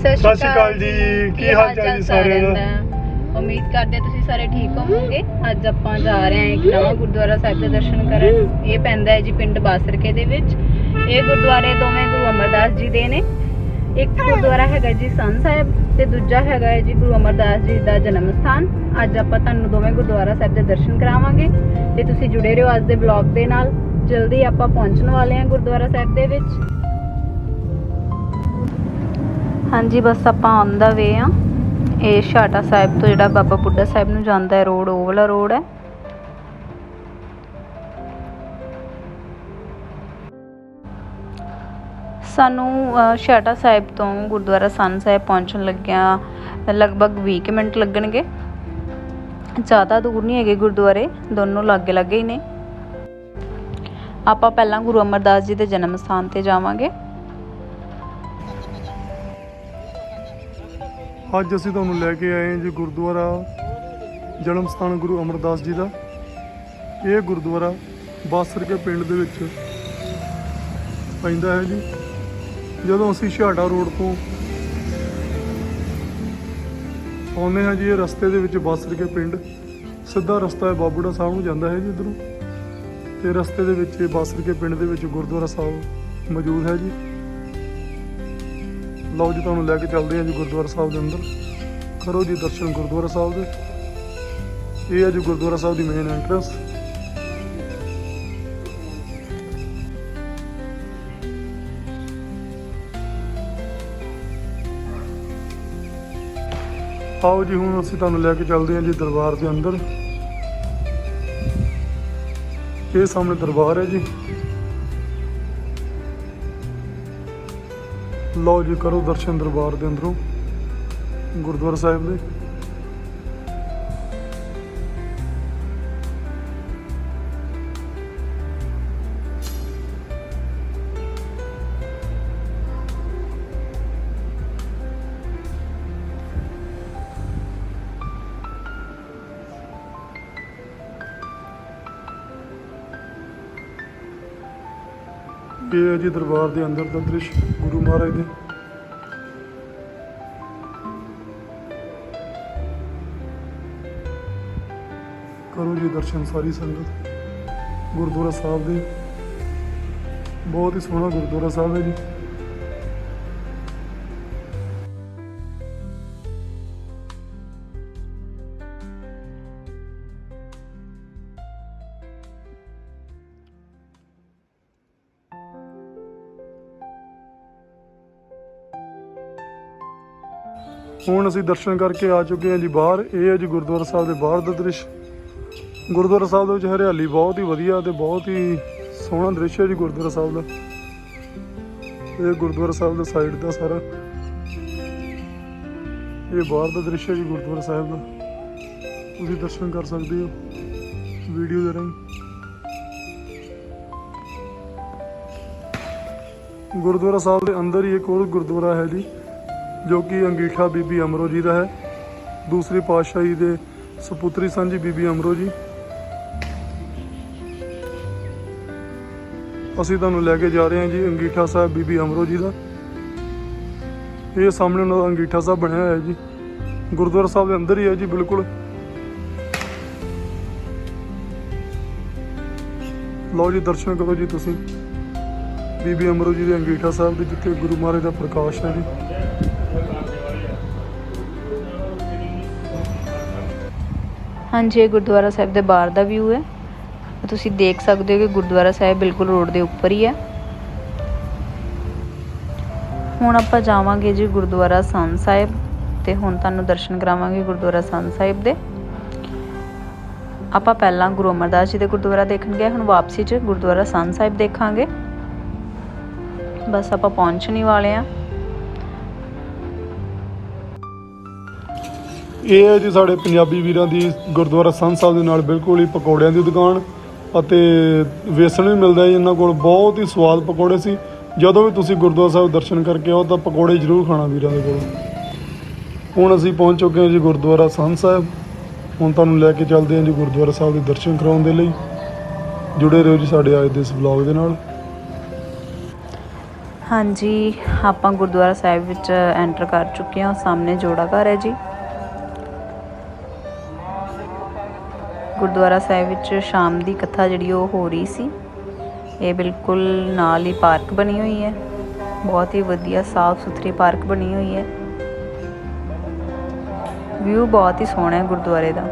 ਸਤਿ ਸ਼੍ਰੀ ਅਕਾਲ ਜੀ। ਕੀ ਹਾਲ ਚਾਲ ਜੀ ਸਾਰਿਆਂ ਦਾ? ਉਮੀਦ ਕਰਦੇ ਹਾਂ ਤੁਸੀਂ ਸਾਰੇ ਠੀਕ ਹੋਵੋਗੇ। ਅੱਜ ਆਪਾਂ ਜਾ ਰਹੇ ਹਾਂ ਇੱਕ ਨਵਾਂ ਗੁਰਦੁਆਰਾ ਸਾਹਿਬ ਦੇ ਦਰਸ਼ਨ ਕਰਨ। ਇਹ ਪੈਂਦਾ ਹੈ ਜੀ ਪਿੰਡ ਬਾਸਰਕੇ ਦੇ ਵਿੱਚ। ਇਹ ਗੁਰਦੁਆਰੇ ਦੋਵੇਂ ਗੁਰੂ ਅਮਰਦਾਸ ਜੀ ਦੇ ਨੇ। ਇੱਕ ਗੁਰਦੁਆਰਾ ਹੈਗਾ ਜੀ ਸੰਨ ਸਾਹਿਬ ਤੇ ਦੂਜਾ ਹੈਗਾ ਹੈ ਜੀ ਗੁਰੂ ਅਮਰਦਾਸ ਜੀ ਦਾ ਜਨਮ ਸਥਾਨ। ਅੱਜ ਆਪਾਂ ਤੁਹਾਨੂੰ ਦੋਵੇਂ ਗੁਰਦੁਆਰਾ ਸਾਹਿਬ ਦੇ ਦਰਸ਼ਨ ਕਰਾਵਾਂਗੇ। ਤੇ ਤੁਸੀਂ ਜੁੜੇ ਰਹੋ ਅੱਜ ਦੇ ਵਲੌਗ ਦੇ ਨਾਲ। ਜਲਦੀ ਆਪਾਂ ਪਹੁੰਚਣ ਵਾਲੇ ਹਾਂ ਗੁਰਦੁਆਰਾ ਸਾਹਿਬ ਦੇ ਵਿੱਚ। ਹਾਂਜੀ ਬਸ ਆਪਾਂ ਔਨ ਦਾ ਵੇ ਆ ਇਹ ਛਾਟਾ ਸਾਹਿਬ ਤੋਂ ਜਿਹੜਾ ਬਾਬਾ ਬੁੱਢਾ ਸਾਹਿਬ ਨੂੰ ਜਾਂਦਾ ਹੈ ਰੋਡ ਉਹ ਵਾਲਾ ਰੋਡ ਹੈ। ਸਾਨੂੰ ਅ, ਛਾਟਾ ਸਾਹਿਬ ਤੋਂ ਗੁਰਦੁਆਰਾ ਸਨ ਸਾਹਿਬ ਪਹੁੰਚਣ ਲੱਗਿਆ ਲਗਭਗ 20 ਕੁ ਮਿੰਟ ਲੱਗਣਗੇ। ਜ਼ਿਆਦਾ ਦੂਰ ਨਹੀਂ ਹੈਗੇ ਗੁਰਦੁਆਰੇ ਦੋਨੋਂ ਲਾਗੇ ਲਾਗੇ ਹੀ ਨੇ। ਆਪਾਂ ਪਹਿਲਾਂ ਗੁਰੂ ਅਮਰਦਾਸ ਜੀ ਦੇ ਜਨਮ ਸਥਾਨ ਤੇ ਜਾਵਾਂਗੇ। ਅੱਜ ਅਸੀਂ ਤੁਹਾਨੂੰ ਲੈ ਕੇ ਆਏ ਹਾਂ ਜੀ ਗੁਰਦੁਆਰਾ ਜਨਮ ਸਥਾਨ ਗੁਰੂ ਅਮਰਦਾਸ ਜੀ ਦਾ। ਇਹ ਗੁਰਦੁਆਰਾ ਬਾਸਰਕੇ ਪਿੰਡ ਦੇ ਵਿੱਚ ਪੈਂਦਾ ਹੈ ਜੀ। ਜਦੋਂ ਅਸੀਂ ਛਾੜਾ ਰੋਡ ਤੋਂ ਆਉਂਦੇ ਹਾਂ ਜੀ, ਇਹ ਰਸਤੇ ਦੇ ਵਿੱਚ ਬਾਸਰਕੇ ਪਿੰਡ, ਸਿੱਧਾ ਰਸਤਾ ਹੈ, ਬਾਬੂੜਾ ਸਾਹਿਬ ਨੂੰ ਜਾਂਦਾ ਹੈ ਜੀ ਇਧਰੋਂ। ਤੇ ਰਸਤੇ ਦੇ ਵਿੱਚ ਇਹ ਬਾਸਰਕੇ ਪਿੰਡ ਦੇ ਵਿੱਚ ਗੁਰਦੁਆਰਾ ਸਾਹਿਬ ਮੌਜੂਦ ਹੈ ਜੀ। ਲਓ ਜੀ ਤੁਹਾਨੂੰ ਲੈ ਕੇ ਚੱਲਦੇ ਹਾਂ ਜੀ ਗੁਰਦੁਆਰਾ ਸਾਹਿਬ ਦੇ ਅੰਦਰ। ਕਰੋ ਜੀ ਦਰਸ਼ਨ ਗੁਰਦੁਆਰਾ ਸਾਹਿਬ ਦੇ। ਇਹ ਹੈ ਜੀ ਗੁਰਦੁਆਰਾ ਸਾਹਿਬ ਦੀ ਮੇਨ ਐਂਟਰੈਂਸ ਆਓ ਜੀ, ਹੁਣ ਅਸੀਂ ਤੁਹਾਨੂੰ ਲੈ ਕੇ ਚੱਲਦੇ ਹਾਂ ਜੀ ਦਰਬਾਰ ਦੇ ਅੰਦਰ। ਇਹ ਸਾਹਮਣੇ ਦਰਬਾਰ ਹੈ ਜੀ। ਲਓ ਜੀ ਕਰੋ ਦਰਸ਼ਨ ਦਰਬਾਰ ਦੇ ਅੰਦਰੋਂ ਗੁਰਦੁਆਰਾ ਸਾਹਿਬ ਦੇ। ਇਹ ਹੈ ਜੀ ਦਰਬਾਰ ਦੇ ਅੰਦਰ ਦਾ ਦ੍ਰਿਸ਼ ਗੁਰੂ ਮਹਾਰਾਜ ਦੇ। ਕਰੋ ਜੀ ਦਰਸ਼ਨ ਸਾਰੀ ਸੰਗਤ। ਗੁਰਦੁਆਰਾ ਸਾਹਿਬ ਦੇ। ਬਹੁਤ ਹੀ ਸੋਹਣਾ ਗੁਰਦੁਆਰਾ ਸਾਹਿਬ ਹੈ ਜੀ। ਹੁਣ ਅਸੀਂ ਦਰਸ਼ਨ ਕਰਕੇ ਆ ਚੁੱਕੇ ਹਾਂ ਜੀ ਬਾਹਰ। ਇਹ ਹੈ ਜੀ ਗੁਰਦੁਆਰਾ ਸਾਹਿਬ ਦੇ ਬਾਹਰ ਦਾ ਦ੍ਰਿਸ਼। ਗੁਰਦੁਆਰਾ ਸਾਹਿਬ ਦੇ ਵਿੱਚ ਹਰਿਆਲੀ ਬਹੁਤ ਹੀ ਵਧੀਆ ਤੇ ਬਹੁਤ ਹੀ ਸੋਹਣਾ ਦ੍ਰਿਸ਼ ਹੈ ਜੀ ਗੁਰਦੁਆਰਾ ਸਾਹਿਬ ਦਾ। ਇਹ ਗੁਰਦੁਆਰਾ ਸਾਹਿਬ ਦਾ ਸਾਈਡ ਦਾ ਸਾਰਾ। ਇਹ ਬਾਹਰ ਦਾ ਦ੍ਰਿਸ਼ ਹੈ ਜੀ ਗੁਰਦੁਆਰਾ ਸਾਹਿਬ ਦਾ। ਤੁਸੀਂ ਦਰਸ਼ਨ ਕਰ ਸਕਦੇ ਹੋ ਵੀਡੀਓ ਦੇ ਰਾਹੀਂ। ਗੁਰਦੁਆਰਾ ਸਾਹਿਬ ਦੇ ਅੰਦਰ ਹੀ ਇੱਕ ਹੋਰ ਗੁਰਦੁਆਰਾ ਹੈ ਜੀ। ਜੋ ਕਿ ਅੰਗੀਠਾ ਬੀਬੀ ਅਮਰੋ ਜੀ ਦਾ ਹੈ। ਦੂਸਰੀ ਪਾਤਸ਼ਾਹੀ ਦੇ ਸੁਪੁੱਤਰੀ ਸਨ ਜੀ ਬੀਬੀ ਅਮਰੋ ਜੀ। ਅਸੀਂ ਤੁਹਾਨੂੰ ਲੈ ਕੇ ਜਾ ਰਹੇ ਹਾਂ ਜੀ ਅੰਗੀਠਾ ਸਾਹਿਬ ਬੀਬੀ ਅਮਰੋ ਜੀ ਦਾ। ਇਹ ਸਾਹਮਣੇ ਉਹਨਾਂ ਦਾ ਅੰਗੀਠਾ ਸਾਹਿਬ ਬਣਿਆ ਹੋਇਆ ਹੈ ਜੀ। ਗੁਰਦੁਆਰਾ ਸਾਹਿਬ ਦੇ ਅੰਦਰ ਹੀ ਹੈ ਜੀ, ਬਿਲਕੁਲ। ਲਓ ਜੀ, ਦਰਸ਼ਨ ਕਰੋ ਜੀ ਤੁਸੀਂ। ਬੀਬੀ ਅਮਰੋ ਜੀ ਦੇ ਅੰਗੀਠਾ ਸਾਹਿਬ ਦੇ ਜਿੱਥੇ ਗੁਰੂ ਮਹਾਰਾਜ ਦਾ ਪ੍ਰਕਾਸ਼ ਹੈ ਜੀ। ਹਾਂਜੀ, ਇਹ ਗੁਰਦੁਆਰਾ ਸਾਹਿਬ ਦੇ ਬਾਹਰ ਦਾ ਵਿਊ ਹੈ। ਤੁਸੀਂ ਦੇਖ ਸਕਦੇ ਹੋ ਕਿ ਗੁਰਦੁਆਰਾ ਸਾਹਿਬ ਬਿਲਕੁਲ ਰੋਡ ਦੇ ਉੱਪਰ ਹੀ ਹੈ। ਹੁਣ ਆਪਾਂ ਜਾਵਾਂਗੇ ਜੀ ਗੁਰਦੁਆਰਾ ਸੰਨ ਸਾਹਿਬ ਤੇ ਹੁਣ ਤੁਹਾਨੂੰ ਦਰਸ਼ਨ ਕਰਾਵਾਂਗੇ ਗੁਰਦੁਆਰਾ ਸੰਨ ਸਾਹਿਬ ਦੇ। ਆਪਾਂ ਪਹਿਲਾਂ ਗੁਰੂ ਅਮਰਦਾਸ ਜੀ ਦੇ ਗੁਰਦੁਆਰਾ ਦੇਖਣ ਗਏ, ਹੁਣ ਵਾਪਸੀ 'ਚ ਗੁਰਦੁਆਰਾ ਸੰਨ ਸਾਹਿਬ ਦੇਖਾਂਗੇ। ਬਸ ਆਪਾਂ ਪਹੁੰਚਣ ਹੀ ਵਾਲੇ ਆ ਇਹ ਹੈ ਜੀ ਸਾਡੇ ਪੰਜਾਬੀ ਵੀਰਾਂ ਦੀ ਗੁਰਦੁਆਰਾ ਸੰਤ ਸਾਹਿਬ ਦੇ ਨਾਲ ਬਿਲਕੁਲ ਹੀ ਪਕੌੜਿਆਂ ਦੀ ਦੁਕਾਨ ਅਤੇ ਵੇਸਣ ਵੀ ਮਿਲਦਾ ਜੀ ਇਹਨਾਂ ਕੋਲ, ਬਹੁਤ ਹੀ ਸਵਾਦ ਪਕੌੜੇ ਸੀ। ਜਦੋਂ ਵੀ ਤੁਸੀਂ ਗੁਰਦੁਆਰਾ ਸਾਹਿਬ ਦਰਸ਼ਨ ਕਰਕੇ ਆਓ ਤਾਂ ਪਕੌੜੇ ਜ਼ਰੂਰ ਖਾਣਾ ਵੀਰਾਂ ਦੇ ਕੋਲ। ਹੁਣ ਅਸੀਂ ਪਹੁੰਚ ਚੁੱਕੇ ਹਾਂ ਜੀ ਗੁਰਦੁਆਰਾ ਸੰਤ ਸਾਹਿਬ। ਹੁਣ ਤੁਹਾਨੂੰ ਲੈ ਕੇ ਚੱਲਦੇ ਹਾਂ ਜੀ ਗੁਰਦੁਆਰਾ ਸਾਹਿਬ ਦੇ ਦਰਸ਼ਨ ਕਰਾਉਣ ਦੇ ਲਈ। ਜੁੜੇ ਰਹੋ ਜੀ ਸਾਡੇ ਅੱਜ ਦੇ ਇਸ ਵਲੌਗ ਦੇ ਨਾਲ। ਹਾਂਜੀ, ਆਪਾਂ ਗੁਰਦੁਆਰਾ ਸਾਹਿਬ ਵਿੱਚ ਐਂਟਰ ਕਰ ਚੁੱਕੇ ਹਾਂ। ਸਾਹਮਣੇ ਜੋੜਾ ਘਰ ਹੈ ਜੀ। ਗੁਰਦੁਆਰਾ ਸਾਹਿਬ ਵਿੱਚ ਸ਼ਾਮ ਦੀ ਕਥਾ ਜਿਹੜੀ ਉਹ ਹੋ ਰਹੀ ਸੀ। ਇਹ ਬਿਲਕੁਲ ਨਾਲ ਹੀ ਪਾਰਕ ਬਣੀ ਹੋਈ ਹੈ। ਬਹੁਤ ਹੀ ਵਧੀਆ ਸਾਫ਼ ਸੁਥਰੀ ਪਾਰਕ ਬਣੀ ਹੋਈ ਹੈ। ਵਿਊ ਬਹੁਤ ਹੀ ਸੋਹਣਾ ਹੈ ਗੁਰਦੁਆਰੇ ਦਾ।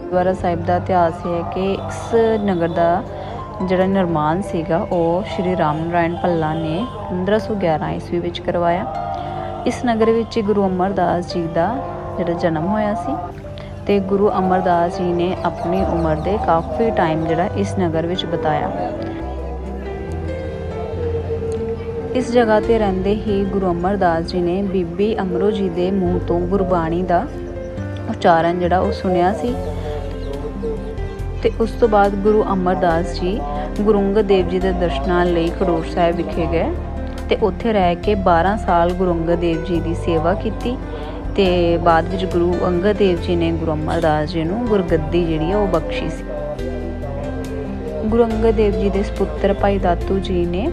ਗੁਰਦੁਆਰਾ ਸਾਹਿਬ ਦਾ ਇਤਿਹਾਸ ਇਹ ਹੈ ਕਿ ਇਸ ਨਗਰ ਦਾ ਜਿਹੜਾ ਨਿਰਮਾਣ ਸੀਗਾ, ਉਹ ਸ਼੍ਰੀ ਰਾਮ ਨਾਰਾਇਣ ਭੱਲਾ ਨੇ 1511 ਈਸਵੀ ਵਿੱਚ ਕਰਵਾਇਆ। ਇਸ ਨਗਰ ਵਿੱਚ ਗੁਰੂ ਅਮਰਦਾਸ ਜੀ ਦਾ ਜਿਹੜਾ ਜਨਮ ਹੋਇਆ ਸੀ। ਤੇ ਗੁਰੂ ਅਮਰਦਾਸ ਜੀ ਨੇ ਆਪਣੀ ਉਮਰ ਦੇ ਕਾਫੀ ਟਾਈਮ ਜਿਹੜਾ ਇਸ ਨਗਰ ਵਿੱਚ ਬਿਤਾਇਆ। ਇਸ ਜਗ੍ਹਾ ਤੇ ਰਹਿੰਦੇ ਹੀ ਗੁਰੂ ਅਮਰਦਾਸ ਜੀ ਨੇ ਬੀਬੀ ਅਮਰੋ ਜੀ ਦੇ ਮੂੰਹ ਤੋਂ ਗੁਰਬਾਣੀ ਦਾ ਉਚਾਰਨ ਜਿਹੜਾ ਉਹ ਸੁਣਿਆ ਸੀ। ਤੇ ਉਸ ਤੋਂ ਬਾਅਦ ਗੁਰੂ ਅਮਰਦਾਸ ਜੀ ਗੁਰੂ ਅੰਗਦ ਦੇਵ ਜੀ ਦੇ ਦਰਸ਼ਨਾਂ ਲਈ ਖਡੂਰ ਸਾਹਿਬ ਵਿਖੇ ਗਏ। ਤੇ ਉੱਥੇ ਰਹਿ ਕੇ 12 ਸਾਲ ਗੁਰੂ ਅੰਗਦ ਦੇਵ ਜੀ ਦੀ ਸੇਵਾ ਕੀਤੀ। ਤੇ ਬਾਅਦ ਵਿੱਚ ਗੁਰੂ ਅੰਗਦ ਦੇਵ ਜੀ ਨੇ ਗੁਰੂ ਅਮਰਦਾਸ ਜੀ ਨੂੰ ਗੁਰਗੱਦੀ ਜਿਹੜੀ ਆ ਉਹ ਬਖਸ਼ੀ ਸੀ। ਗੁਰੂ ਅੰਗਦ ਦੇਵ ਜੀ ਦੇ ਸੁਪੁੱਤਰ ਭਾਈ ਦਾਤੂ ਜੀ ਨੇ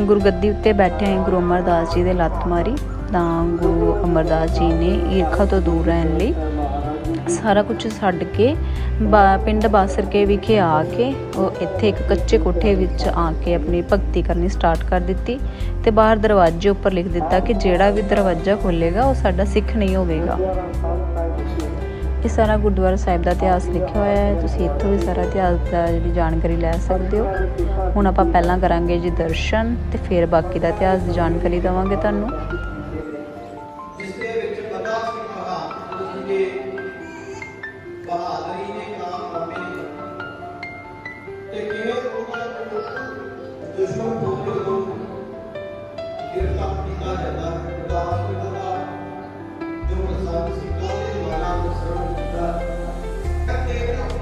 ਗੁਰਗੱਦੀ ਉੱਤੇ ਬੈਠੇ ਹੀ ਗੁਰੂ ਅਮਰਦਾਸ ਜੀ ਦੇ ਲੱਤ ਮਾਰੀ ਤਾਂ ਗੁਰੂ ਅਮਰਦਾਸ ਜੀ ਨੇ ਈਰਖਾ ਤੋਂ ਦੂਰ ਰਹਿਣ ਲਈ ਸਾਰਾ ਕੁਝ ਛੱਡ ਕੇ ਪਿੰਡ ਬਾਸਰਕੇ ਵਿਖੇ ਆ ਕੇ ਉਹ ਇੱਥੇ ਇੱਕ ਕੱਚੇ ਕੋਠੇ ਵਿੱਚ ਆ ਕੇ ਆਪਣੀ ਭਗਤੀ ਕਰਨੀ ਸਟਾਰਟ ਕਰ ਦਿੱਤੀ ਤੇ ਬਾਹਰ ਦਰਵਾਜ਼ੇ ਉੱਪਰ ਲਿਖ ਦਿੱਤਾ ਕਿ ਜਿਹੜਾ ਵੀ ਦਰਵਾਜ਼ਾ ਖੋਲੇਗਾ ਉਹ ਸਾਡਾ ਸਿੱਖ ਨਹੀਂ ਹੋਵੇਗਾ। ਇਹ ਸਾਰਾ ਗੁਰਦੁਆਰਾ ਸਾਹਿਬ ਦਾ ਇਤਿਹਾਸ ਲਿਖਿਆ ਹੋਇਆ ਹੈ। ਤੁਸੀਂ ਇੱਥੋਂ ਵੀ ਸਾਰਾ ਇਤਿਹਾਸ ਦਾ ਜਿਹੜੀ ਜਾਣਕਾਰੀ ਲੈ ਸਕਦੇ ਹੋ। ਹੁਣ ਆਪਾਂ ਪਹਿਲਾਂ ਕਰਾਂਗੇ ਜੀ ਦਰਸ਼ਨ ਤੇ ਫਿਰ ਬਾਕੀ ਦਾ ਇਤਿਹਾਸ ਦੀ ਜਾਣਕਾਰੀ ਦੇਵਾਂਗੇ ਤੁਹਾਨੂੰ। ਜਿਸ ਦੇ ਵਿੱਚ ਪਤਾ ਸੀ ਬਹਾਦਰ ਜੀ ਦੇ ਦੁਸ਼ਮਣ ਤੋਂ ਜਦੋਂ ਗ੍ਰਿਫਤਾਰ ਕੀਤਾ ਜਾਂਦਾ ਹੈ ਉਦਾਸ ਦਾ ਜੋ ਪ੍ਰਸਾਦ ਸੀ ਕਾਹਦੇ ਦੁਆਰਾ ਮੁਸਲਮਾਨ ਕੀਤਾ ਅਤੇ ਆਪਣੇ ਸਮਝ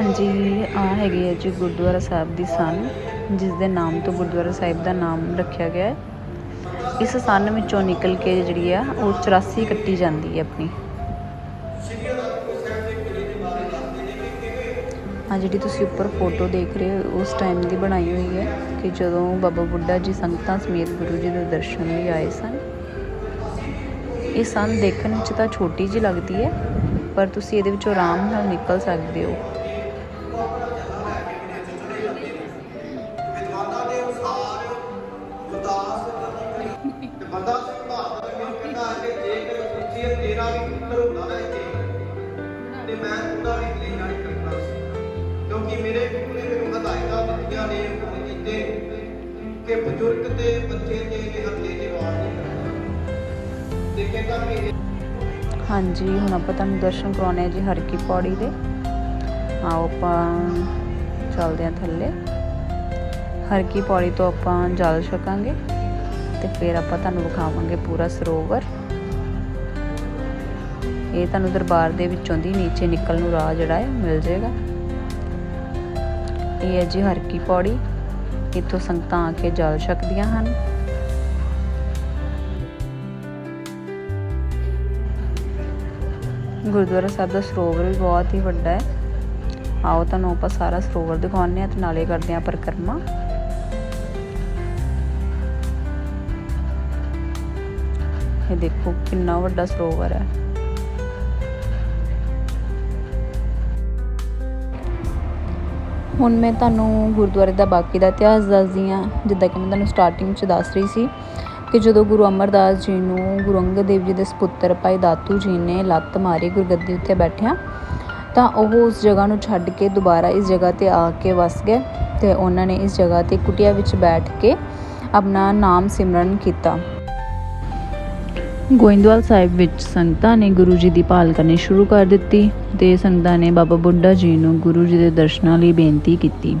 ਹਾਂਜੀ, ਆ ਹੈਗੀ ਹੈ ਜੀ ਗੁਰਦੁਆਰਾ ਸਾਹਿਬ ਦੀ ਸਨ ਜਿਸ ਦੇ ਨਾਮ ਤੋਂ ਗੁਰਦੁਆਰਾ ਸਾਹਿਬ ਦਾ ਨਾਮ ਰੱਖਿਆ ਗਿਆ ਹੈ। ਇਸ ਸੰਨ ਵਿੱਚੋਂ ਨਿਕਲ ਕੇ ਜਿਹੜੀ ਆ, ਉਹ 84 ਕੱਟੀ ਜਾਂਦੀ ਹੈ ਆਪਣੀ। ਆ ਜਿਹੜੀ ਤੁਸੀਂ ਉੱਪਰ ਫੋਟੋ ਦੇਖ ਰਹੇ ਹੋ, ਉਸ ਟਾਈਮ ਦੀ ਬਣਾਈ ਹੋਈ ਹੈ ਕਿ ਜਦੋਂ ਬਾਬਾ ਬੁੱਢਾ ਜੀ ਸੰਗਤਾਂ ਸਮੇਤ ਗੁਰੂ ਜੀ ਦੇ ਦਰਸ਼ਨ ਲਈ ਆਏ ਸਨ। ਇਹ ਸਨ ਦੇਖਣ ਵਿੱਚ ਤਾਂ ਛੋਟੀ ਜਿਹੀ ਲੱਗਦੀ ਹੈ, ਪਰ ਤੁਸੀਂ ਇਹਦੇ ਵਿੱਚੋਂ ਆਰਾਮ ਨਾਲ ਨਿਕਲ ਸਕਦੇ ਹੋ। ਹਦਾਇਤਾਂ ਨੇ ਹੁਕਮ ਕੀਤੇ ਕਿ ਬਜ਼ੁਰਗ ਤੇ ਬੱਚੇ ਤੇ ਨਿਹੱਥੇ ਤੇ ਵਾਰ ਨਹੀਂ ਕਰਨਾ। ਤੇ ਕਹਿੰਦਾ ਕਿ ਹਾਂਜੀ, ਹੁਣ ਆਪਾਂ ਤੁਹਾਨੂੰ ਦਰਸ਼ਨ ਕਰਾਉਣੇ ਆ ਜੀ ਹਰ ਕੀ ਪੌੜੀ ਦੇ। ਆਓ ਆਪਾਂ ਚੱਲਦੇ ਆ ਥੱਲੇ। ਹਰ ਕੀ ਪੌੜੀ ਤੋਂ ਆਪਾਂ ਜਲ ਛਕਾਂਗੇ ਤੇ ਫਿਰ ਆਪਾਂ ਤੁਹਾਨੂੰ ਵਿਖਾਵਾਂਗੇ ਪੂਰਾ ਸਰੋਵਰ। ਇਹ ਤੁਹਾਨੂੰ ਦਰਬਾਰ ਦੇ ਵਿੱਚੋਂ ਦੀ ਨੀਚੇ ਨਿਕਲ ਨੂੰ ਰਾਹ ਜਿਹੜਾ ਹੈ, ਮਿਲ ਜਾਏਗਾ। ਇਹ ਹੈ ਜੀ ਹਰ ਕੀ ਪੌੜੀ। ਇੱਥੋਂ ਸੰਗਤਾਂ ਆ ਕੇ ਜਲ ਛਕਦੀਆਂ ਹਨ। ਗੁਰਦੁਆਰਾ ਸਾਹਿਬ ਦਾ ਸਰੋਵਰ ਵੀ ਬਹੁਤ ਹੀ ਵੱਡਾ ਹੈ। ਆਓ ਤੁਹਾਨੂੰ ਆਪਾਂ ਸਾਰਾ ਸਰੋਵਰ ਦਿਖਾਉਂਦੇ ਆ ਤੇ ਨਾਲੇ ਕਰਦੇ ਆ ਪਰਿਕਰਮਾ। ਇਹ ਦੇਖੋ ਕਿੰਨਾ ਵੱਡਾ ਸਰੋਵਰ ਹੈ। ਹੁਣ ਮੈਂ ਤੁਹਾਨੂੰ ਗੁਰਦੁਆਰੇ ਦਾ ਬਾਕੀ ਦਾ ਇਤਿਹਾਸ ਦੱਸਦੀ ਹਾਂ, ਜਿੱਦਾਂ ਕਿ ਮੈਂ ਤੁਹਾਨੂੰ ਸਟਾਰਟਿੰਗ 'ਚ ਦੱਸ ਰਹੀ ਸੀ ਕਿ ਜਦੋਂ ਗੁਰੂ ਅਮਰਦਾਸ ਜੀ ਨੂੰ ਗੁਰੂ ਅੰਗਦ ਦੇਵ ਜੀ ਦੇ ਸੁਪੁੱਤਰ ਭਾਈ ਦਾਤੂ ਜੀ ਨੇ ਲੱਤ ਮਾਰੀ, ਗੁਰਗੱਦੀ ਉੱਤੇ ਬੈਠਿਆ, ਤਾਂ ਉਹ ਉਸ ਜਗ੍ਹਾ ਨੂੰ ਛੱਡ ਕੇ ਦੁਬਾਰਾ ਇਸ ਜਗ੍ਹਾ ਤੇ ਆ ਕੇ ਵਸ ਗਏ ਤੇ ਉਹਨਾਂ ਨੇ ਇਸ ਜਗ੍ਹਾ ਤੇ ਕੁਟੀਆ ਵਿੱਚ ਬੈਠ ਕੇ ਆਪਣਾ ਨਾਮ ਸਿਮਰਨ ਕੀਤਾ। ਗੋਇੰਦਵਾਲ ਸਾਹਿਬ ਵਿੱਚ ਸੰਗਤਾਂ ਨੇ ਗੁਰੂ ਜੀ ਦੀ ਭਾਲ ਕਰਨੀ ਸ਼ੁਰੂ ਕਰ ਦਿੱਤੀ ਤੇ ਸੰਗਤਾਂ ਨੇ ਬਾਬਾ ਬੁੱਢਾ ਜੀ ਨੂੰ ਗੁਰੂ ਜੀ ਦੇ ਦਰਸ਼ਨਾਂ ਲਈ ਬੇਨਤੀ ਕੀਤੀ।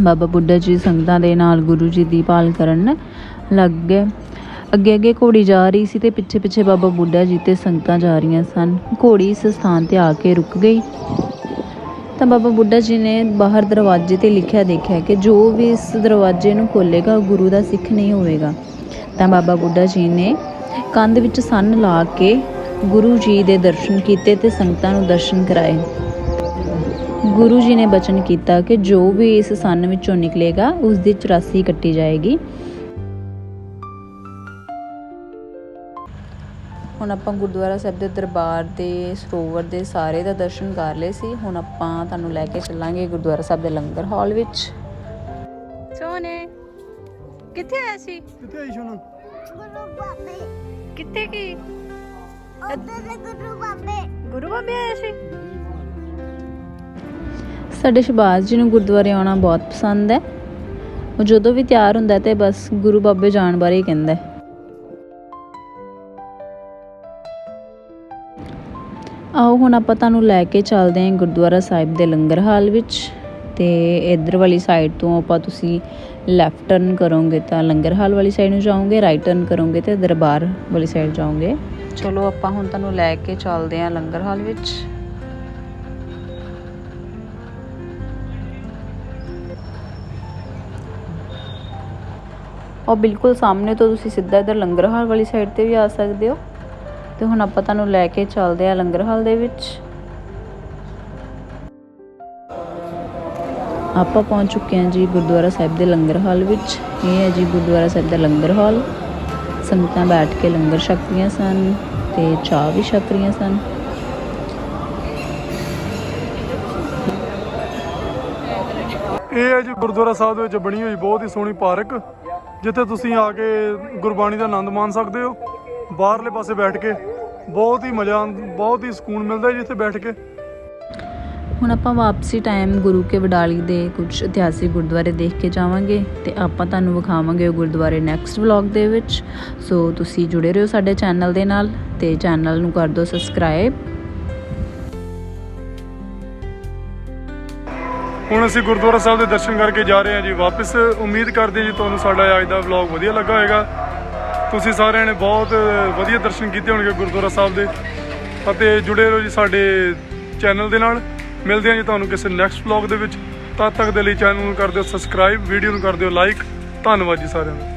ਬਾਬਾ ਬੁੱਢਾ ਜੀ ਸੰਗਤਾਂ ਦੇ ਨਾਲ ਗੁਰੂ ਜੀ ਦੀ ਭਾਲ ਕਰਨ ਲੱਗ ਗਏ। ਅੱਗੇ ਅੱਗੇ ਘੋੜੀ ਜਾ ਰਹੀ ਸੀ ਤੇ ਪਿੱਛੇ ਪਿੱਛੇ ਬਾਬਾ ਬੁੱਢਾ ਜੀ ਤੇ ਸੰਗਤਾਂ ਜਾ ਰਹੀਆਂ ਸਨ। ਘੋੜੀ ਇਸ ਸਥਾਨ ਤੇ ਆ ਕੇ ਰੁਕ ਗਈ। ਤਾਂ ਬਾਬਾ ਬੁੱਢਾ ਜੀ ਨੇ ਬਾਹਰ ਦਰਵਾਜ਼ੇ ਤੇ ਲਿਖਿਆ ਦੇਖਿਆ ਕਿ ਜੋ ਵੀ ਇਸ ਦਰਵਾਜ਼ੇ ਨੂੰ ਖੋਲੇਗਾ ਗੁਰੂ ਦਾ ਸਿੱਖ ਨਹੀਂ ਹੋਵੇਗਾ। ਤਾਂ ਬਾਬਾ ਬੁੱਢਾ ਜੀ ਨੇ ਕੰਧ ਵਿੱਚ ਸੰਨ ਲਾ ਕੇ ਗੁਰੂ ਜੀ ਦੇ ਦਰਸ਼ਨ ਕੀਤੇ ਤੇ ਸੰਗਤਾਂ ਨੂੰ ਦਰਸ਼ਨ ਕਰਾਏ। ਗੁਰੂ ਜੀ ਨੇ ਬਚਨ ਕੀਤਾ ਕਿ ਜੋ ਵੀ ਇਸ ਸੰਨ ਵਿੱਚੋਂ ਨਿਕਲੇਗਾ ਉਸ ਦੀ 84 ਕੱਟੀ ਜਾਏਗੀ। ਹੁਣ ਆਪਾਂ ਗੁਰਦੁਆਰਾ ਸਾਹਿਬ ਦੇ ਦਰਬਾਰ ਦੇ ਸਰੋਵਰ ਦੇ ਸਾਰੇ ਦਾ ਦਰਸ਼ਨ ਕਰ ਲਏ ਸੀ। ਹੁਣ ਆਪਾਂ ਤੁਹਾਨੂੰ ਲੈ ਕੇ ਚੱਲਾਂਗੇ ਗੁਰਦੁਆਰਾ ਸਾਹਿਬ ਦੇ ਲੰਗਰ ਹਾਲ ਵਿੱਚ। ਸੋਨੇ ਕਿੱਥੇ ਆਇਆ ਸੀ? ਕਿੱਥੇ ਆਈ ਸ਼ੋਨਾ? ਕਿੱਥੇ ਕੀ ਉੱਧਰ ਦੇ ਗੁਰੂ ਬਾਬੇ। ਗੁਰੂ ਬਾਬੇ ਆਇਆ ਸੀ? ਸਾਡੇ ਸ਼ਬਾਜ਼ ਜੀ ਨੂੰ ਗੁਰਦੁਆਰੇ ਆਉਣਾ ਬਹੁਤ ਪਸੰਦ ਹੈ। ਉਹ ਜਦੋਂ ਵੀ ਤਿਆਰ ਹੁੰਦਾ ਤੇ ਬਸ ਗੁਰੂ ਬਾਬੇ ਜਾਣ ਬਾਰੇ ਹੀ ਕਹਿੰਦਾ ਆਓ ਹੁਣ ਆਪਾਂ ਤੁਹਾਨੂੰ ਲੈ ਕੇ ਚੱਲਦੇ ਹਾਂ ਗੁਰਦੁਆਰਾ ਸਾਹਿਬ ਦੇ ਲੰਗਰ ਹਾਲ ਵਿੱਚ। ਤੇ ਇਧਰ ਵਾਲੀ ਸਾਈਡ ਤੋਂ ਆਪਾਂ ਤੁਸੀਂ ਲੈਫਟ ਟਰਨ ਕਰੋਗੇ ਤਾਂ ਲੰਗਰ ਹਾਲ ਵਾਲੀ ਸਾਈਡ ਨੂੰ ਜਾਓਗੇ ਰਾਈਟ ਟਰਨ ਕਰੋਗੇ ਤੇ ਦਰਬਾਰ ਵਾਲੀ ਸਾਈਡ ਜਾਓਗੇ। ਚਲੋ ਆਪਾਂ ਹੁਣ ਤੁਹਾਨੂੰ ਲੈ ਕੇ ਚੱਲਦੇ ਹਾਂ ਲੰਗਰ ਹਾਲ ਵਿੱਚ। ਉਹ ਬਿਲਕੁਲ ਸਾਹਮਣੇ ਤੋਂ ਤੁਸੀਂ ਸਿੱਧਾ ਇਧਰ ਲੰਗਰ ਹਾਲ ਵਾਲੀ ਸਾਈਡ ਤੇ ਵੀ ਆ ਸਕਦੇ ਹੋ। ਤੇ ਹੁਣ ਆਪਾਂ ਤੁਹਾਨੂੰ ਲੈ ਕੇ ਚੱਲਦੇ ਆ ਲੰਗਰ ਹਾਲ ਦੇ ਵਿੱਚ। ਆਪਾਂ ਪਹੁੰਚ ਚੁੱਕੇ ਹਾਂ ਜੀ ਗੁਰਦੁਆਰਾ ਸਾਹਿਬ ਦੇ ਲੰਗਰ ਹਾਲ ਵਿੱਚ। ਇਹ ਹੈ ਜੀ ਗੁਰਦੁਆਰਾ ਸਾਹਿਬ ਦਾ ਲੰਗਰ ਹਾਲ। ਸੰਗਤਾਂ ਬੈਠ ਕੇ ਲੰਗਰ ਛਕ ਰਹੀਆਂ ਸਨ ਤੇ ਚਾਹ ਵੀ ਛਕ ਰਹੀਆਂ ਸਨ। ਇਹ ਹੈ ਜੀ ਗੁਰਦੁਆਰਾ ਸਾਹਿਬ ਦੇ ਵਿੱਚ ਬਣੀ ਹੋਈ ਬਹੁਤ ਹੀ ਸੋਹਣੀ ਪਾਰਕ, ਜਿੱਥੇ ਤੁਸੀਂ ਆ ਕੇ ਗੁਰਬਾਣੀ ਦਾ ਆਨੰਦ ਮਾਣ ਸਕਦੇ ਹੋ। ਬਾਹਰਲੇ ਪਾਸੇ ਬੈਠ ਕੇ ਬਹੁਤ ਹੀ ਮਜ਼ਾ ਬਹੁਤ ਹੀ ਸਕੂਨ ਮਿਲਦਾ ਹੈ ਜਿੱਥੇ ਬੈਠ ਕੇ। ਹੁਣ ਆਪਾਂ ਵਾਪਸੀ ਟਾਈਮ ਗੁਰੂ ਕੇ ਵਡਾਲੀ ਦੇ ਕੁਝ ਇਤਿਹਾਸਿਕ ਗੁਰਦੁਆਰੇ ਦੇਖ ਕੇ ਜਾਵਾਂਗੇ ਤੇ ਆਪਾਂ ਤੁਹਾਨੂੰ ਵਿਖਾਵਾਂਗੇ ਉਹ ਗੁਰਦੁਆਰੇ ਨੈਕਸਟ ਵਲੌਗ ਦੇ ਵਿੱਚ। ਸੋ ਤੁਸੀਂ ਜੁੜੇ ਰਹੋ ਸਾਡੇ ਚੈਨਲ ਦੇ ਨਾਲ ਤੇ ਚੈਨਲ ਨੂੰ ਕਰ ਦਿਓ ਸਬਸਕ੍ਰਾਈਬ ਹੁਣ ਅਸੀਂ ਗੁਰਦੁਆਰਾ ਸਾਹਿਬ ਦੇ ਦਰਸ਼ਨ ਕਰਕੇ ਜਾ ਰਹੇ ਹਾਂ ਜੀ। ਵਾਪਸ ਉਮੀਦ ਕਰਦੇ ਹਾਂ ਜੀ ਤੁਹਾਨੂੰ ਸਾਡਾ ਅੱਜ ਦਾ ਵਲੌਗ ਵਧੀਆ ਲੱਗਾ ਹੋਵੇਗਾ। ਤੁਸੀਂ ਸਾਰਿਆਂ ਨੇ ਬਹੁਤ ਵਧੀਆ ਦਰਸ਼ਨ ਕੀਤੇ ਹੋਣਗੇ ਗੁਰਦੁਆਰਾ ਸਾਹਿਬ ਦੇ। ਅਤੇ ਜੁੜੇ ਰਹੋ ਜੀ ਸਾਡੇ ਚੈਨਲ ਦੇ ਨਾਲ। ਮਿਲਦੇ ਹਾਂ ਜੀ ਤੁਹਾਨੂੰ ਕਿਸੇ ਨੈਕਸਟ ਵਲੌਗ ਦੇ ਵਿੱਚ। ਤਦ ਤੱਕ ਦੇ ਲਈ ਚੈਨਲ ਨੂੰ ਕਰ ਦਿਓ ਸਬਸਕ੍ਰਾਈਬ ਵੀਡੀਓ ਨੂੰ ਕਰ ਦਿਓ ਲਾਈਕ ਧੰਨਵਾਦ ਜੀ ਸਾਰਿਆਂ ਦਾ।